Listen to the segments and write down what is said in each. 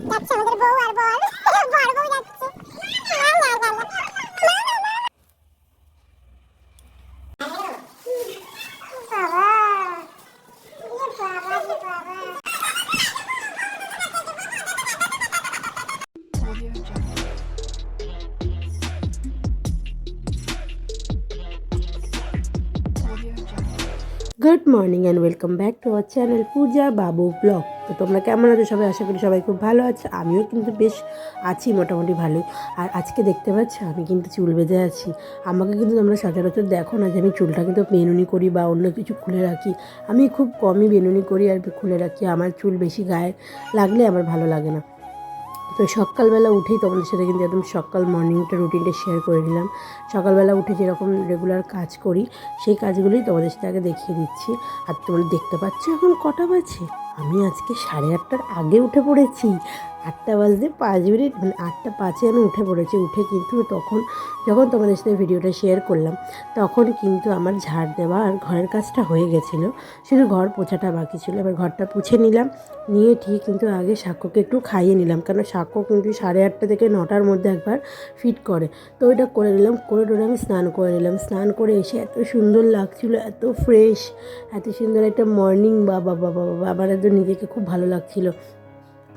যাচ্ছে আমাদের বউ আর বর। বর বউ যাচ্ছে। না না না না বাবা। এ বাবা রে বাবা good morning and welcome back to our channel Puja Babu vlog তো তোমরা কেমন আছো সবাই? আশা করি সবাই খুব ভালো আছে। আমিও কিন্তু বেশ আছি মোটামুটি ভালোই। আর আজকে দেখতে পাচ্ছ, আমি কিন্তু চুল বেঁধে আছি। আমাকে কিন্তু তোমরা সচরাচর দেখো না যে আমি চুলটা কিন্তু বেনুনি করি বা অন্য কিছু খুলে রাখি। আমি খুব কমই বেনুনি করি আর খুলে রাখি। আমার চুল বেশি গায়ে লাগলে আমার ভালো লাগে না। তো সকালবেলা উঠেই তোমাদের সাথে কিন্তু একদম সকাল মর্নিংটা রুটিনটা শেয়ার করে নিলাম। সকালবেলা উঠে যেরকম রেগুলার কাজ করি, সেই কাজগুলোই তোমাদের সাথে আগে দেখিয়ে দিচ্ছি। আর তোমরা দেখতে পাচ্ছ এখন কটা বাজে? আমি আজকে সাড়ে আটটার আগে উঠে পড়েছি। আটটা বাজতে পাঁচ মিনিট মানে আটটা পাঁচে আমি উঠে পড়েছি। উঠে কিন্তু তখন, যখন তোমাদের সাথে ভিডিওটা শেয়ার করলাম, তখন কিন্তু আমার ঝাড় দেওয়া আর ঘরের কাজটা হয়ে গেছিল। শুধু ঘর পোছাটা বাকি ছিল। এবার ঘরটা পুছে নিলাম। নিয়ে ঠিক কিন্তু আগে সাক্ষ্যকে একটু খাইয়ে নিলাম। কারণ সাক্ষ্য কিন্তু সাড়ে আটটা থেকে নটার মধ্যে একবার ফিট করে। তো ওইটা করে নিলাম। করে টোরে আমি স্নান করে নিলাম। স্নান করে এসে এত সুন্দর লাগছিল, এত ফ্রেশ এত সুন্দর একটা মর্নিং বাবা বাবা বাবা আমার একদম নিজেকে খুব ভালো লাগছিল।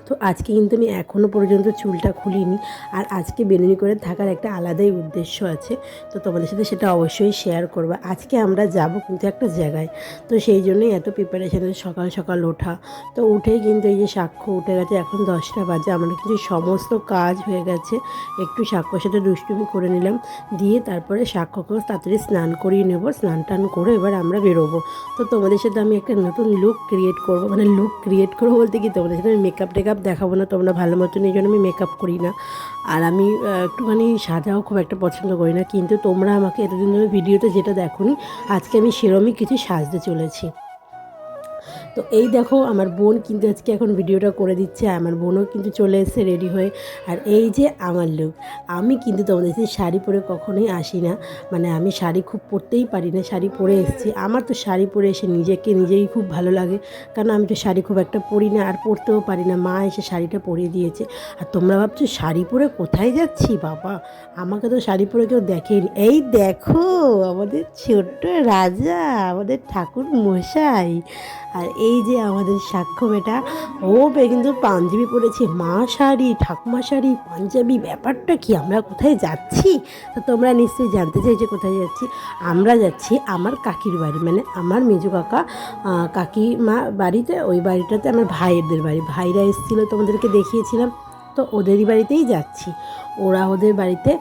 তো আজকে কিন্তু আমি এখনও পর্যন্ত চুলটা খুলিনি। আর আজকে বেনুনি করে থাকার একটা আলাদাই উদ্দেশ্য আছে। তো তোমাদের সাথে সেটা অবশ্যই শেয়ার করব। আজকে আমরা যাব কিন্তু একটা জায়গায়। তো সেই জন্যই এত প্রিপারেশান সকাল সকাল ওঠা। তো উঠেই কিন্তু এই যে সাক্ষ্য উঠে গেছে, এখন দশটা বাজে। আমার কিন্তু সমস্ত কাজ হয়ে গেছে। একটু সাক্ষ্যর সাথে দুষ্টুমি করে নিলাম। দিয়ে তারপরে সাক্ষ্যকেও তাড়াতাড়ি স্নান করিয়ে নেব। স্নান টান করে এবার আমরা বেরোবো। তো তোমাদের সাথে আমি একটা নতুন লুক ক্রিয়েট করব। মানে লুক ক্রিয়েট করব বলতে কি? তোমাদের সাথে আমি মেকআপ টেকআপ দেখাবো না, তোমরা ভালো মতন এই জন্য আমি মেকআপ করি না। আর আমি একটুখানি সাজাও খুব একটা পছন্দ করি না, কিন্তু তোমরা আমাকে এতদিন ধরে ভিডিওতে যেটা দেখো আজকে আমি সেরমই কিছু সাজতে চলেছি। তো এই দেখো, আমার বোন কিন্তু আজকে এখন ভিডিওটা করে দিচ্ছে আমার বোনও কিন্তু চলে এসেছে রেডি হয়ে। আর এই যে আমার লুক আমি কিন্তু তোমাদের সাথে শাড়ি পরে কখনোই আসি না। মানে আমি শাড়ি খুব পরতেই পারি না, শাড়ি পরে এসেছি। আমার তো শাড়ি পরে এসে নিজেকে নিজেই খুব ভালো লাগে, কারণ আমি তো শাড়ি খুব একটা পরি না, আর পরতেও পারি না। মা এসে শাড়িটা পরিয়ে দিয়েছে। আর তোমরা ভাবছ, শাড়ি পরে কোথায় যাচ্ছি? বাবা, আমাকে তো শাড়ি পরে কেউ দেখেনি। এই দেখো, আমাদের ছোট্ট রাজা, আমাদের ঠাকুর মশাই আর এই যে আমাদের সাক্ষ্য বেটা ও কিন্তু পাঞ্জাবি পরেছে। মা শাড়ি, ঠাকুমা শাড়ি, পাঞ্জাবি, ব্যাপারটা কি? আমরা কোথায় যাচ্ছি? তো তোমরা নিশ্চয়ই জানতে চাইছো কোথায় যাচ্ছি। আমরা যাচ্ছি আমার কাকির বাড়ি মানে আমার মেজো কাকা কাকিমা বাড়িতে, ওই বাড়িটাতে আমার ভাইয়েরদের বাড়ি। ভাইরা এসেছিল তোমাদেরকে দেখিয়েছিলাম, তো ওদেরই বাড়িতেই যাচ্ছি। ওরা ওদের বাড়িতে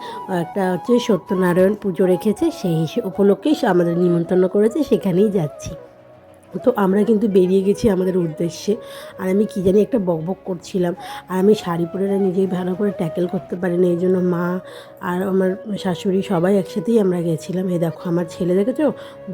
একটা হচ্ছে সত্যনারায়ণ পুজো রেখেছে, সেই উপলক্ষেই আমাদের নিমন্ত্রণ করেছে, সেখানেই যাচ্ছি। তো আমরা কিন্তু বেরিয়ে গেছি আমাদের উদ্দেশ্যে। আর আমি কী জানি একটা বকবক করছিলাম। আর আমি শাড়ি পরে নিজেই ভালো করে ট্যাকেল করতে পারি না এই জন্য মা আর আমার শাশুড়ি সবাই একসাথেই আমরা গেছিলাম। এ দেখো, আমার ছেলে দেখেছ?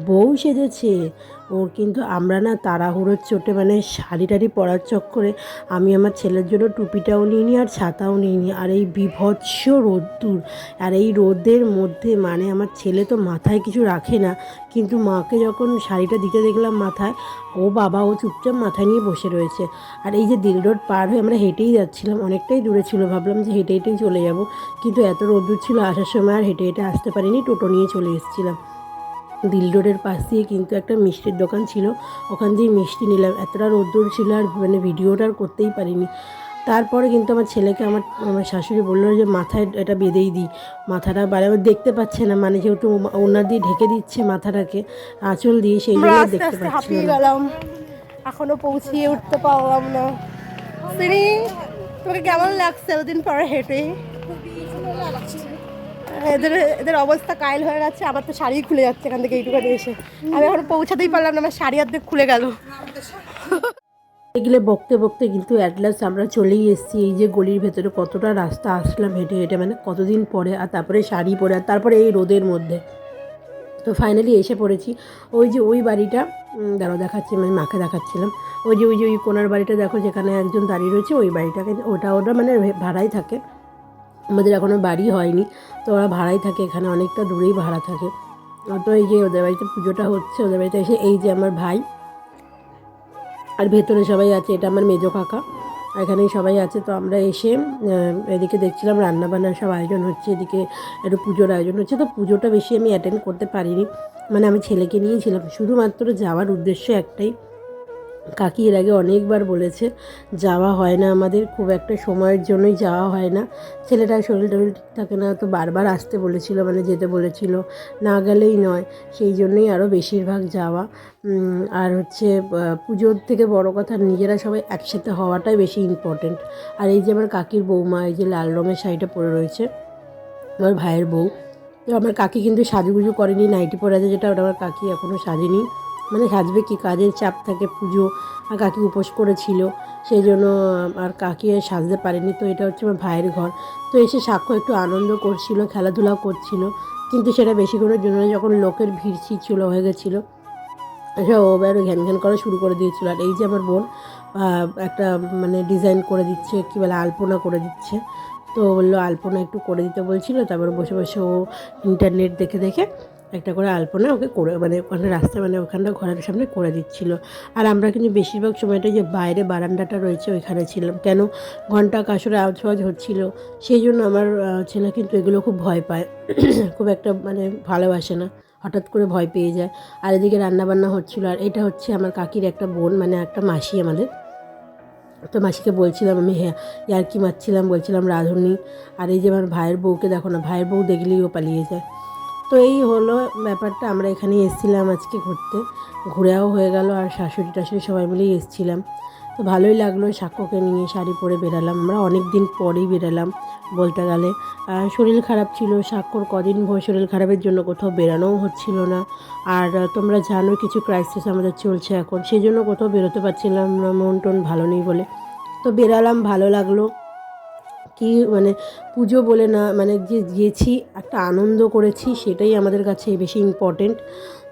বউ সেজেছে। ওর কিন্তু আমরা না তাড়াহুড়োর চোটে মানে শাড়ি টাড়ি পরার চক্করে আমি আমার ছেলের জন্য টুপিটাও নিইনি আর ছাতাও নিইনি। আর এই বিভৎস রোদ্দুর আর এই রোদের মধ্যে মানে আমার ছেলে তো মাথায় কিছু রাখে না। কিন্তু মাকে যখন শাড়িটা দিতে দেখলাম মাথায়, ও বাবা ও চুপচাপ মাথায় নিয়ে বসে রয়েছে। আর এই যে দিল রোড পার হয়ে আমরা হেঁটেই যাচ্ছিলাম, অনেকটাই দূরে ছিল, ভাবলাম যে হেঁটে হেঁটেই চলে যাব। কিন্তু এত রোদ্দুর ছিল, আসার সময় আর হেঁটে হেঁটে আসতে পারিনি, টোটো নিয়ে চলে এসেছিলাম। দিল রোডের পাশ দিয়ে কিন্তু একটা মিষ্টির দোকান ছিল। ওখান দিয়ে মিষ্টি নিলাম। এতটা রোদ্দুর ছিল আর মানে ভিডিওটা আর করতেই পারিনি। তারপরে কিন্তু আমার ছেলেকে আমার আমার শাশুড়ি বলল যে মাথায় এটা বেঁধেই দিই। মাথাটা বারে দেখতে পাচ্ছে না মানে যেহেতু ওনার দিয়ে ঢেকে দিচ্ছে মাথাটাকে আঁচল দিয়ে সেই জন্য দেখতে পাচ্ছি গেলাম। এখনও পৌঁছিয়ে উঠতে পারলাম না। তোমাকে কেমন লাগছে ওদিন পরে হেঁটে? এদের এদের অবস্থা কাইল হয়ে গেছে আমার তো শাড়ি খুলে যাচ্ছে এখান থেকে এইটুখানি এসে। আমি এখন পৌঁছাতেই পারলাম না, আমার শাড়ি অর্ধেক খুলে গেল। এগুলো বকতে বকতে কিন্তু অ্যাটলাস আমরা চলেই এসেছি, এই যে গলির ভেতরে কতটা রাস্তা আসলাম হেঁটে হেঁটে মানে কতদিন পরে আর তারপরে শাড়ি পরে আর তারপরে এই রোদের মধ্যে। তো ফাইনালি এসে পড়েছি। ওই যে ওই বাড়িটা দাঁড়াও দেখাচ্ছি মানে মাকে দেখাচ্ছিলাম। ওই যে ওই যে ওই কোনার বাড়িটা দেখো, যেখানে একজন দাঁড়িয়ে রয়েছে, ওই বাড়িটাকে, ওটা ওটা মানে ভাড়াই থাকে। আমাদের এখনও বাড়ি হয়নি, তো ওরা ভাড়াই থাকে এখানে, অনেকটা দূরেই ভাড়া থাকে। তো এই যে ওদের বাড়িতে পুজোটা হচ্ছে, ওদের বাড়িতে এসে এই যে আমার ভাই আর ভেতরে সবাই আছে, এটা আমার মেজো কাকা এখানেই সবাই আছে। তো আমরা এসে এদিকে দেখছিলাম রান্নাবান্নার সব আয়োজন হচ্ছে, এদিকে একটু পুজোর আয়োজন হচ্ছে, তো পুজোটা বেশি আমি অ্যাটেন্ড করতে পারিনি। মানে আমি ছেলেকে নিয়েছিলাম শুধুমাত্র যাওয়ার উদ্দেশ্য একটাই কাকি এর আগে অনেকবার বলেছে, যাওয়া হয় না আমাদের, খুব একটা সময়ের জন্যই যাওয়া হয় না। ছেলেটার শরীর টরীর ঠিক থাকে না, তো বারবার আসতে বলেছিল মানে যেতে বলেছিল, না গেলেই নয়। সেই জন্যই আরও বেশিরভাগ যাওয়া। আর হচ্ছে পুজোর থেকে বড় কথা, নিজেরা সবাই একসাথে হওয়াটাই বেশি ইম্পর্টেন্ট আর এই যে আমার কাকির বৌমা, এই যে লাল রঙের শাড়িটা পরে রয়েছে, আমার ভাইয়ের বউ, তো আমার কাকি কিন্তু সাজুগুজু করেনি, নাইটি পরে আছে, যেটা ওটা আমার কাকি এখনও সাজেনি। মানে সাজবে কি? কাজের চাপ থাকে, পুজো, আর কাকি উপোস করেছিল। সেই জন্য আর কাকি সাজতে পারেনি। তো এটা হচ্ছে আমার ভাইয়ের ঘর। তো এসে সাক্ষ্য একটু আনন্দ করছিল, খেলাধুলা করছিল। কিন্তু সেটা বেশিক্ষণের জন্য যখন লোকের ভিড় ছিল হয়ে গেছিল আচ্ছা ও এবার ঘ্যান ঘ্যান করা শুরু করে দিয়েছিল। আর এই যে আমার বোন একটা মানে ডিজাইন করে দিচ্ছে, কী বলে, আলপনা করে দিচ্ছে। তো বলল, আলপনা একটু করে দিতে বলছিল। তারপরে বসে বসে ও ইন্টারনেট দেখে দেখে একটা করে আলপনা ওকে করে মানে ওখানে রাস্তা মানে ওখানটা ঘরের সামনে করে দিচ্ছিল। আর আমরা কিন্তু বেশিরভাগ সময়টা যে বাইরে বারান্দাটা রয়েছে ওইখানে ছিলাম। কেন? ঘণ্টা কাসরে আওয়াজ ফাওয়াজ হচ্ছিল। সেই জন্য আমার ছেলে কিন্তু এগুলো খুব ভয় পায়। খুব একটা মানে ভালোবাসে না। হঠাৎ করে ভয় পেয়ে যায়। আর এদিকে রান্নাবান্না হচ্ছিল। আর এটা হচ্ছে আমার কাকির একটা বোন মানে একটা মাসি আমাদের। তো মাসিকে বলছিলাম আমি হ্যাঁ ইয়ার্কি মারছিলাম। বলছিলাম, রাঁধুনি। আর এই যে আমার ভাইয়ের বউকে দেখো না, ভাইয়ের বউ দেখলেই ও পালিয়ে যায়। তো এই হলো ব্যাপারটা। আমরা এখানে এসেছিলাম আজকে ঘুরতে। ঘুরেও হয়ে গেল আর শাশুড়ি টাশুড়ি সবাই মিলেই এসেছিলাম। তো ভালোই লাগল সাক্ষ্যকে নিয়ে শাড়ি পরে বেরালাম। আমরা অনেক দিন পরেই বেরালাম বলতে গেলে শরীর খারাপ ছিল সাক্ষর কদিন ভোর শরীর খারাপের জন্য কোথাও বেরানোও হচ্ছিল না। আর তোমরা জানো কিছু ক্রাইসিস আমাদের চলছে এখন। সেই জন্য কোথাও বেরোতে পারছিলাম না মন টন ভালো নেই বলে। তো বেরালাম, ভালো লাগল। কি মানে পুজো বলে না মানে যে গিয়েছি, একটা আনন্দ করেছি, সেটাই আমাদের কাছে বেশি ইম্পর্টেন্ট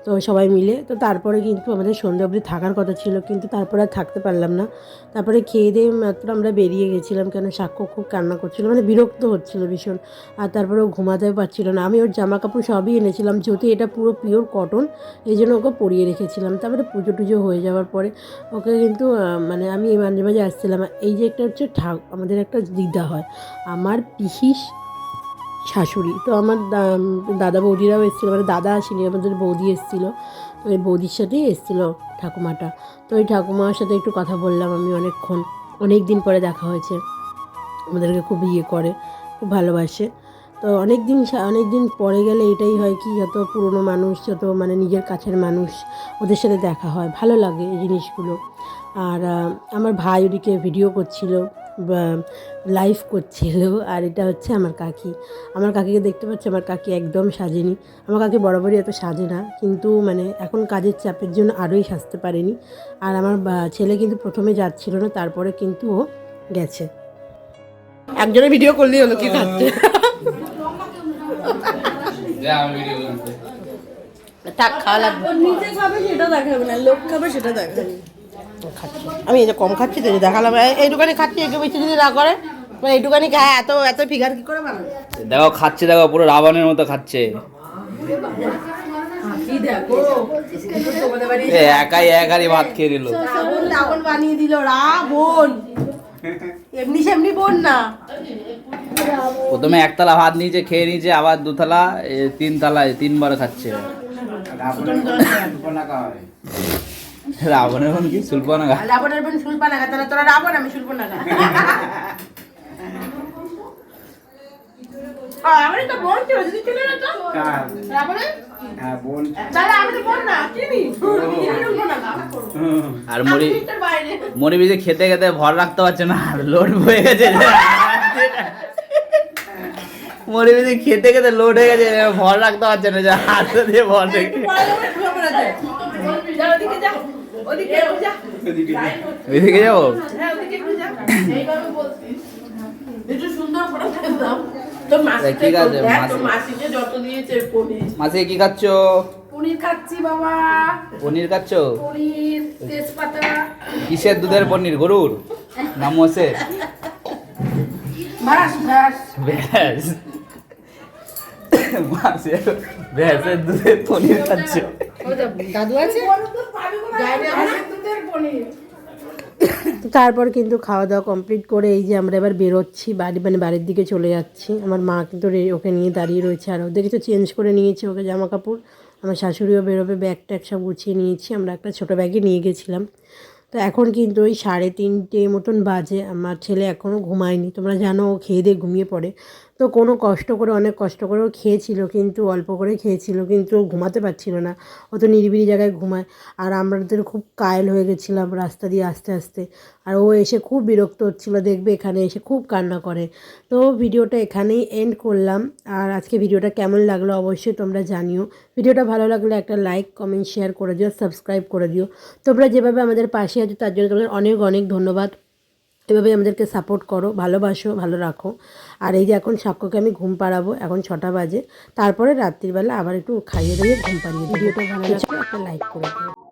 তো সবাই মিলে, তো তারপরে কিন্তু আমাদের সন্ধ্যা অবধি থাকার কথা ছিল, কিন্তু তারপরে আর থাকতে পারলাম না। তারপরে খেয়ে দিয়ে মাত্র আমরা বেরিয়ে গেছিলাম কেন সাক্ষ্য খুব কান্না করছিল মানে বিরক্ত হচ্ছিল ভীষণ। আর তারপরে ও ঘুমাতেও পারছিল না, আমি ওর জামা কাপড় সবই এনেছিলাম যদি এটা পুরো পিওর কটন এই জন্য ওকে পরিয়ে রেখেছিলাম। তারপরে পুজো টুজো হয়ে যাওয়ার পরে ওকে কিন্তু মানে আমি মাঝে মাঝে আসছিলাম। এই যে একটা হচ্ছে ঠাক, আমাদের একটা দিদা হয়, আমার পিসিস শাশুড়ি। তো আমার দাদা বৌদিরাও এসেছিল মানে দাদা আসেনি, আমাদের বৌদি এসেছিল। তো ওই বৌদির সাথেই এসেছিল ঠাকুমাটা। তো ওই ঠাকুমার সাথে একটু কথা বললাম আমি অনেকক্ষণ। অনেক দিন পরে দেখা হয়েছে। আমাদেরকে খুব ইয়ে করে, খুব ভালোবাসে। তো অনেক দিন অনেক দিন পরে গেলে এটাই হয় কি, যত পুরনো মানুষ, যত মানে নিজের কাছের মানুষ, ওদের সাথে দেখা হয়। ভালো লাগে এই জিনিসগুলো। আর আমার ভাই ওদিকে ভিডিও করছিল। লাইভ করছিল আর এটা হচ্ছে আমার কাকি। আমার কাকিকে দেখতে পাচ্ছি আমার কাকি একদম সাজেনি। আমার কাকি বরাবরই এত সাজে না কিন্তু মানে এখন কাজের চাপের জন্য আরোই সাজতে পারেনি। আর আমার বা- ছেলে কিন্তু প্রথমে যাচ্ছিল না তারপরে কিন্তু ও গেছে। একজনের ভিডিও করলেই হলো কি খাচ্ছে থাক খাওয়া লাগবে। নিজে খাবে সেটা দেখাবে না লোক খাবে সেটা দেখাবে খাচ্ছি। আমি এই যে কম খাচ্ছি তো দেখালাম এই- এই দোকানে খাচ্ছি একটু বেশি যদি না করে মানে এই দোকানে খায় এত এত ফিগার কি করে বানাবে? দেখো খাচ্ছে দেখো পুরো রাবণের মতো খাচ্ছে। কি দেখো? তোমাদের বাড়ি এ একাই এক ভাত খেয়ে নিল। রাবণ রাবণ বানিয়ে দিল রাবণ। এমনি সেমনি বোন না। প্রথমে একতলা ভাত নিয়েছে খেয়ে নিয়েছে আবার দুতলা এ, তিন তলায় তিনবার খাচ্ছে। রাবণের বোন কি সুলপনাগা রাবণের আমি তো বোন ছিল যদি ছিল না তো। রাবণের? তাহলে আমি তো বোন না চিনি। আর মরি মরি বিজে খেতে খেতে ভর রাখতে পারছে না আর লোড হয়ে গেছে। মরি বিজে খেতে খেতে লোড হয়ে গেছে ভর রাখতে পারছে না যে হাত দিয়ে ভর রেখে আছে, দেখ, মাসি। তোর মাসিকে? যত দিয়েছে পনির। মাসি কি খাচ্ছ? পনির খাচ্ছি বাবা। পনির খাচ্ছ? পনির তেজপাতা। কিসের দুধের পনির গরুর? নাম মোষের? ভাস ব্যাস। দুধের পনির খাচ্ছে। দাদু আছে? তারপর কিন্তু খাওয়া দাওয়া কমপ্লিট করে এই যে আমরা এবার বেরোচ্ছি, বাড়ি মানে বাড়ির দিকে চলে যাচ্ছি। আমার মা কিন্তু ওকে নিয়ে দাঁড়িয়ে রয়েছে আর ওদেরকে তো চেঞ্জ করে নিয়েছি, ওকে জামা কাপড় আমার শাশুড়িও বেরোবে ব্যাগ ট্যাগ সব গুছিয়ে নিয়েছি, আমরা একটা ছোটো ব্যাগে নিয়ে গেছিলাম। তো এখন কিন্তু ওই সাড়ে তিনটে মতন বাজে, আমার ছেলে এখনও ঘুমায়নি। তোমরা জানো ও খেয়ে দিয়ে ঘুমিয়ে পড়ে। তো কোনো কষ্ট করে, অনেক কষ্ট করেও খেয়েছিল, কিন্তু অল্প করে খেয়েছিল, কিন্তু ঘুমাতে পারছিল না। ও তো নিরিবিলি জায়গায় ঘুমায়। আর আমাদের খুব কায়েল হয়ে গেছিলাম রাস্তা দিয়ে আস্তে আস্তে। আর ও এসে খুব বিরক্ত হচ্ছিল, দেখবে এখানে এসে খুব কান্না করে। তো ভিডিওটা এখানেই এন্ড করলাম। আর আজকে ভিডিওটা কেমন লাগল অবশ্যই তোমরা জানিও। ভিডিওটা ভালো লাগলে একটা লাইক কমেন্ট শেয়ার করে দিও সাবস্ক্রাইব করে দিও। তোমরা যেভাবে আমাদের পাশে আছো, তার জন্য তোমাদের অনেক অনেক ধন্যবাদ। এভাবে আমাদেরকে সাপোর্ট করো ভালোবাসো ভালো রাখো। আর এই যে এখন সাক্ষ্যকে আমি ঘুম পাড়াবো এখন ছটা বাজে। তারপরে রাত্রিবেলা আবার একটু খাইয়ে দিয়ে ঘুম পাড়িয়ে ভিডিওটা ভালো লাগলে একটা লাইক করে দিও।